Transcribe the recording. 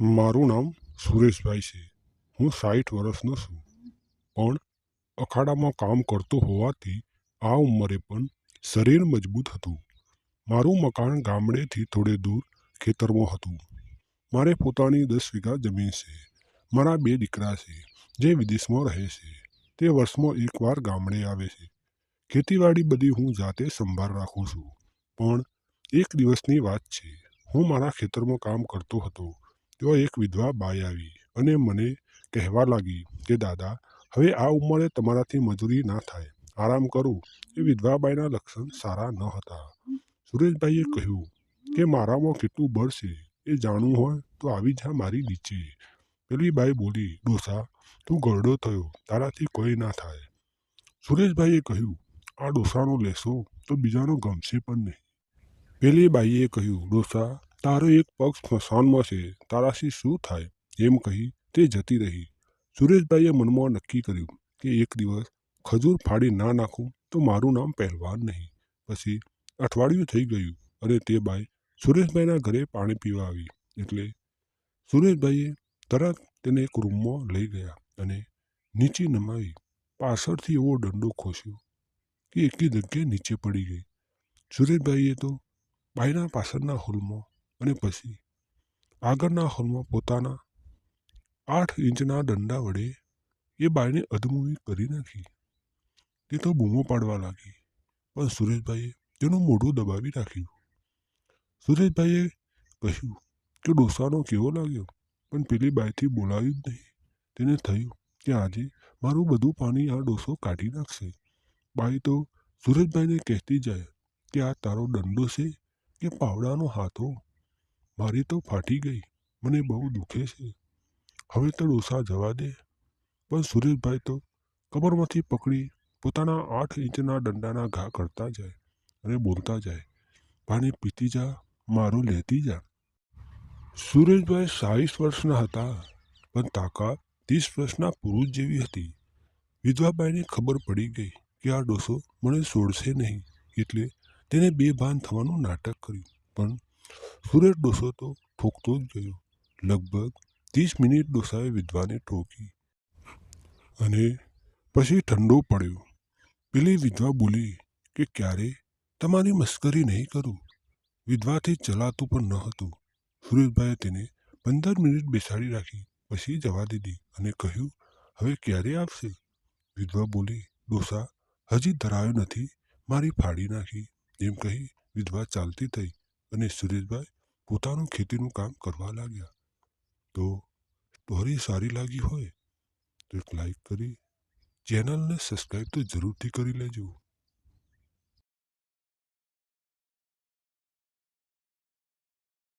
મારું નામ સુરેશભાઈ છે. હું સાઠ વર્ષનો છું. પણ અખાડામાં કામ કરતો હોવાથી આ ઉંમરે પણ શરીર મજબૂત હતું. મારું મકાન ગામડેથી થોડે દૂર ખેતરમાં હતું. મારે પોતાની દસ વીઘા જમીન છે. મારા બે દીકરા છે, જે વિદેશમાં રહે છે. તે વર્ષમાં એકવાર ગામડે આવે છે. ખેતીવાડી બધી હું જાતે સંભાળ રાખું છું. પણ એક દિવસની વાત છે. હું મારા ખેતરમાં કામ કરતો હતો. તો એક વિધવા બાઈ આવી અને મને કહેવા લાગી કે, દાદા, હવે આ ઉંમરે તમારાથી મજૂરી ના થાય. આરામ કરો. એ વિધવાબાઈના લક્ષણ સારા ન હતા. સુરેશભાઈએ કહ્યું કે, મારામાં કેટલું બળ છે એ જાણવું હોય તો આવી જા મારી નીચે. પેલી બાઈ બોલી, ડોસા, તું ગરડો થયો. તારાથી કોઈ ના થાય. સુરેશભાઈએ કહ્યું, આ ડોસાનો લેશો તો બીજાનો ગમશે પણ નહીં. પેલી બાઈએ કહ્યું, ડોસા તારો એક પગ સ્મશાનમાં છે. તારાથી શું થાય? એમ કહી તે જતી રહી. સુરેશભાઈએ મનમાં નક્કી કર્યું કે એક દિવસ ખજૂર ફાડી ના નાખું તો મારું નામ પહેલવાન નહીં. પછી અઠવાડિયું થઈ ગયું અને તે બાઈ સુરેશભાઈના ઘરે પાણી પીવા આવી. એટલે સુરેશભાઈએ તરત તેને એક રૂમમાં લઈ ગયા અને નીચે નમાવી. પાછળથી એવો દંડો ખોસ્યો કે એકી જગ્યાએ નીચે પડી ગઈ. સુરેશભાઈએ તો બાઈના પાછળના હોલમાં અને પછી આગળના હોલમાં પોતાના આઠ ઇંચના દંડા વડે એ બાઈને અધમૂવી કરી નાખી. તે તો બૂમો પાડવા લાગી, પણ સુરેશભાઈએ તેનું મોઢું દબાવી રાખ્યું. સુરેશભાઈએ કહ્યું કે ડોસાનો કેવો લાગ્યો, પણ પેલી બાઈથી બોલાવ્યું જ નહીં. તેને થયું કે આજે મારું બધું પાણી આ ડોસો કાઢી નાખશે. બાઈ તો સુરેશભાઈને કહેતી જાય કે આ તારો દંડો છે કે પાવડાનો હાથો? મારી તો ફાટી ગઈ. મને બહુ દુખે છે. હવે તો ડોસા જવા દે. પણ સુરેશભાઈ તો કમરમાંથી પકડી પોતાના આઠ ઇંચના દંડાના ઘા કરતા જાય અને બોલતા જાય. પાણી પીતી જા, મારું લેતી જા. સુરેશભાઈ સાવીસ વર્ષના હતા, પણ તાકાત ત્રીસ વર્ષના પુરુષ જેવી હતી. વિધવાબાઈને ખબર પડી ગઈ કે આ ડોસો મને છોડશે નહીં, એટલે તેને બે ભાન થવાનું નાટક કર્યું. પણ સુરેશ ડોસો તો ઠોકતો જ ગયો. લગભગ ત્રીસ મિનિટ ડોસાએ વિધવાને ઠોકી અને પછી ઠંડો પડ્યો. પેલી વિધવા બોલી કે ક્યારે તમારી મસ્કરી નહીં કરું? વિધવાથી ચલાતું પણ ન હતું. સુરેશભાઈએ તેને પંદર મિનિટ બેસાડી રાખી, પછી જવા દીધી અને કહ્યું, હવે ક્યારે આવશે? વિધવા બોલી, ડોસા, હજી ધરાયો નથી, મારી ફાડી નાખી. એમ કહી વિધવા ચાલતી થઈ અને સુરેશભાઈ પોતાનું ખેતીનું કામ કરવા લાગ્યા. તો સ્ટોરી સારી લાગી હોય તો એક લાઈક કરી. ચેનલને સબસ્ક્રાઈબ તો જરૂરથી કરી લેજો.